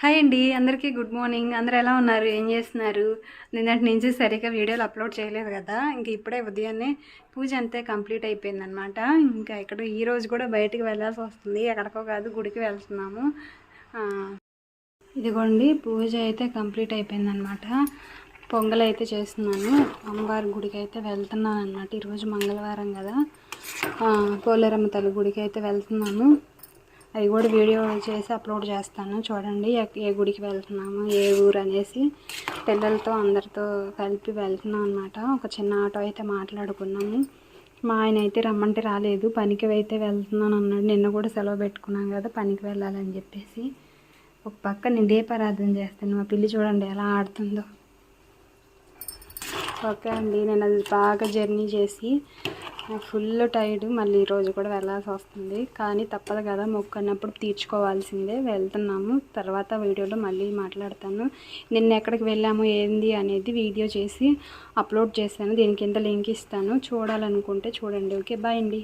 Hi అండి అందరికీ good morning. అందరూ ఎలా ఉన్నారు? ఏం చేస్తున్నారు? నిన్నటి నుంచి సరిగ్గా వీడియోలు అప్లోడ్ చేయలేదు కదా ఇంక ఇప్పుడే ఉదయాన్నే పూజ అంతే కంప్లీట్ అయిపోయిందనమాట ఇంకా ఇక్కడ ఈ రోజు కూడా బయటికి వెళ్ళాల్సి వస్తుంది ఎక్కడికో కాదు గుడికి వెళ్తున్నాము. ఇదిగోండి పూజ అయితే కంప్లీట్ అయిపోయిందనమాట పొంగల్ అయితే చేస్తున్నాను. అమ్మవారి గుడికి అయితే వెళ్తున్నాను అనమాట ఈరోజు మంగళవారం కదా. పోలేరమ్మ తల్లి గుడికి అయితే వెళ్తున్నాను. అవి కూడా వీడియో చేసి అప్లోడ్ చేస్తాను. చూడండి ఏ గుడికి వెళ్తున్నాము ఏ ఊరు అనేసి పిల్లలతో అందరితో కలిపి వెళ్తున్నాం అనమాట ఒక చిన్న ఆటో అయితే మాట్లాడుకున్నాము. మా ఆయన అయితే రమ్మంటే రాలేదు. పనికి అయితే వెళ్తున్నాను అన్నాడు. నిన్న కూడా సెలవు పెట్టుకున్నాం కదా పనికి వెళ్ళాలని చెప్పేసి. ఒక పక్క నేను దీపారాధన చేస్తాను. మా పిల్లి చూడండి ఎలా ఆడుతుందో. ఓకే అండి నేను అది బాగా జర్నీ చేసి ఫుల్ టైర్డ్ మళ్ళీ ఈరోజు కూడా వెళ్ళాల్సి వస్తుంది. కానీ తప్పదు కదా మొక్కన్నప్పుడు తీర్చుకోవాల్సిందే. వెళ్తున్నాము. తర్వాత వీడియోలో మళ్ళీ మాట్లాడతాను. నిన్న ఎక్కడికి వెళ్ళాము ఏంది అనేది వీడియో చేసి అప్లోడ్ చేశాను. దీని కింద లింక్ ఇస్తాను. చూడాలనుకుంటే చూడండి. ఓకే బాయ్ అండి.